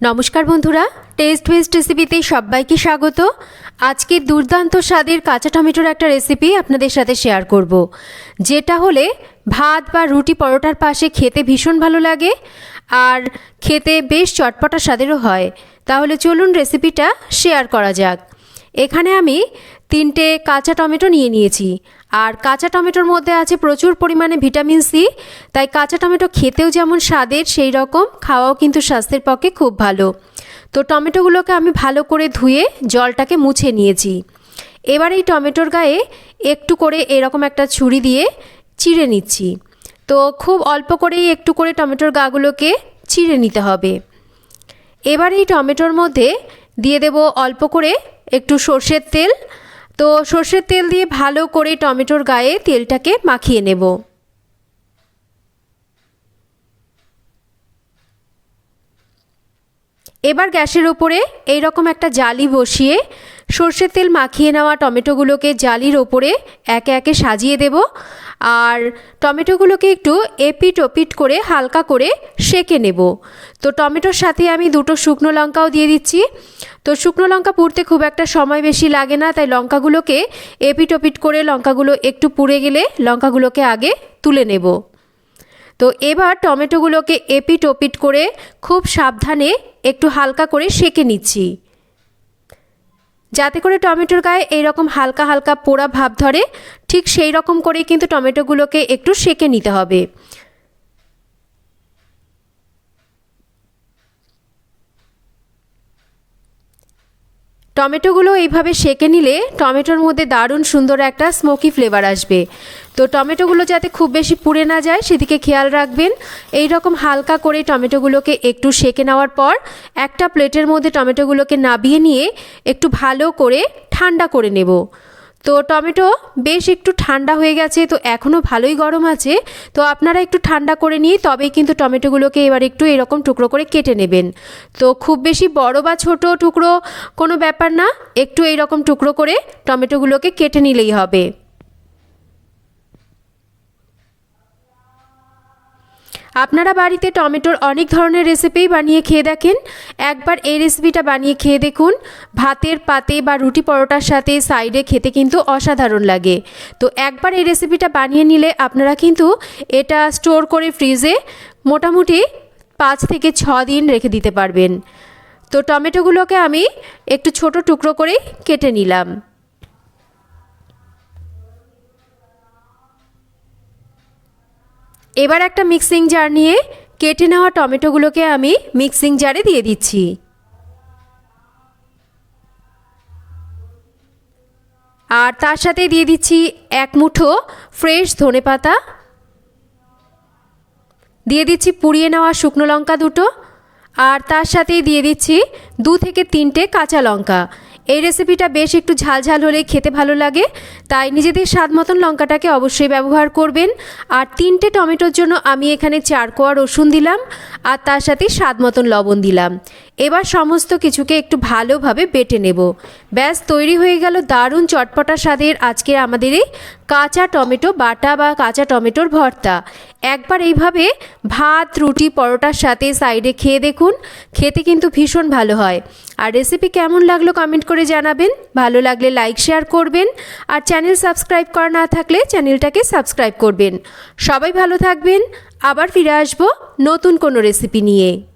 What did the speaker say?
নমস্কার বন্ধুরা test West রেসিপিতে সবাইকে স্বাগত। আজকে দুর্দান্ত স্বাদের কাঁচা টমেটোর একটা রেসিপি আপনাদের সাথে শেয়ার করব। যেটা হলে ভাত বা রুটি পরোটার পাশে খেতে ভীষণ ভালো লাগে আর খেতে বেশ চটপটা স্বাদেরও হয়। তাহলে চলুন রেসিপিটা শেয়ার করা যাক। এখানে আমি তিনটে কাঁচা টমেটো নিয়ে নিয়েছি। আর কাঁচা টমেটোর মধ্যে আছে প্রচুর পরিমাণে ভিটামিন সি, তাই কাঁচা টমেটো খেতেও যেমন স্বাদের, সেই রকম খাওয়াও কিন্তু স্বাস্থ্যের পক্ষে খুব ভালো। তো টমেটোগুলোকে আমি ভালো করে ধুয়ে জলটাকে মুছে নিয়েছি। এবার এই টমেটোর গায়ে একটু করে এরকম একটা ছুরি দিয়ে চিড়ে নিচ্ছি। তো খুব অল্প করেই একটু করে টমেটোর গাগুলোকে চিড়ে নিতে হবে। এবার এই টমেটোর মধ্যে দিয়ে দেব অল্প করে একটু সর্ষের তেল তো সর্ষের তেল দিয়ে ভালো করে টমেটোর গায়ে তেলটাকে মাখিয়ে নেব। এবার গ্যাসের ওপরে এইরকম একটা জালি বসিয়ে সর্ষের তেল মাখিয়ে নেওয়া টমেটোগুলোকে জালির ওপরে একে একে সাজিয়ে দেব। আর টমেটোগুলোকে একটু এপিট ওপিট করে হালকা করে সেকে নেব। তো টমেটোর সাথে আমি দুটো শুকনো লঙ্কাও দিয়ে দিচ্ছি। তো শুকনো লঙ্কা পুড়তে খুব একটা সময় বেশি লাগে না, তাই লঙ্কাগুলোকে এপিট ওপিট করে লঙ্কাগুলো একটু পুড়ে গেলে লঙ্কাগুলোকে আগে তুলে নেব। তো এবার টমেটোগুলোকে এপিট ওপিট করে খুব সাবধানে একটু হালকা করে সেকে নিচ্ছি। যাতে করে টমেটোর গায়ে এইরকম হালকা হালকা পোড়া ভাব ধরে, ঠিক সেই রকম করেই কিন্তু টমেটোগুলোকে একটু সেকে নিতে হবে। টমেটোগুলো এইভাবে সেকে নিলে টমেটোর মধ্যে দারুণ সুন্দর একটা স্মোকি ফ্লেভার আসবে। তো টমেটোগুলো যাতে খুব বেশি পুড়ে না যায়, সেদিকে খেয়াল রাখবেন। এই রকম হালকা করে টমেটোগুলোকে একটু সেকে নেওয়ার পর একটা প্লেটের মধ্যে টমেটোগুলোকে নাবিয়ে নিয়ে একটু ভালো করে ঠান্ডা করে নেব। তো টমেটো বেশ একটু ঠান্ডা হয়ে গেছে, তো এখনও ভালোই গরম আছে। তো আপনারা একটু ঠান্ডা করে নিয়ে তবেই কিন্তু টমেটোগুলোকে এবার একটু এরকম টুকরো করে কেটে নেবেন। তো খুব বেশি বড় বা ছোট টুকরো কোনো ব্যাপার না, একটু এইরকম টুকরো করে টমেটোগুলোকে কেটে নিলেই হবে। আপনারা বাড়িতে টমেটোর অনেক ধরনের রেসিপি বানিয়ে খেয়ে দেখেন। একবার এই রেসিপিটা বানিয়ে খেয়ে দেখুন। ভাতের পাতে বা রুটি পরোটার সাথে সাইডে খেতে কিন্তু অসাধারণ লাগে। তো একবার এই রেসিপিটা বানিয়ে নিলে আপনারা কিন্তু এটা স্টোর করে ফ্রিজে মোটামুটি পাঁচ থেকে ছ দিন রেখে দিতে পারবেন। তো টমেটোগুলোকে আমি একটু ছোট টুকরো করে কেটে নিলাম। এবার একটা মিক্সিং জার নিয়ে কেটে নেওয়া টমেটোগুলোকে আমি মিক্সিং জারে দিয়ে দিচ্ছি। আর তার সাথে দিয়ে দিচ্ছি এক মুঠো ফ্রেশ ধনে পাতা। দিয়ে দিচ্ছি পুড়িয়ে নেওয়া শুকনো লঙ্কা দুটো। আর তার সাথেই দিয়ে দিচ্ছি দু থেকে তিনটে কাঁচা লঙ্কা। এই রেসিপিটা বেশ একটু ঝাল ঝাল হলে খেতে ভালো লাগে। তাই নিজেদের স্বাদ মতন লঙ্কাটাকে অবশ্যই ব্যবহার করবেন। আর তিনটে টমেটোর জন্য আমি এখানে চার কোয়া রসুন দিলাম। আর তার সাথে স্বাদ মতন লবণ দিলাম। এবার সমস্ত কিছুকে একটু ভালোভাবে বেটে নেব। ব্যাস, তৈরি হয়ে গেল দারুণ চটপটা স্বাদের আজকের আমাদের এই কাঁচা টমেটো বাটা বা কাঁচা টমেটোর ভর্তা। একবার এইভাবে ভাত, রুটি, পরোটার সাথে সাইডে খেয়ে দেখুন। খেতে কিন্তু ভীষণ ভালো হয়। আর রেসিপি কেমন লাগল কমেন্ট করে জানাবেন। ভালো লাগলে লাইক শেয়ার করবেন। আর চ্যানেল সাবস্ক্রাইব করা না থাকলে চ্যানেলটাকে সাবস্ক্রাইব করবেন। সবাই ভালো থাকবেন। আবার ফিরে আসব নতুন কোনো রেসিপি নিয়ে।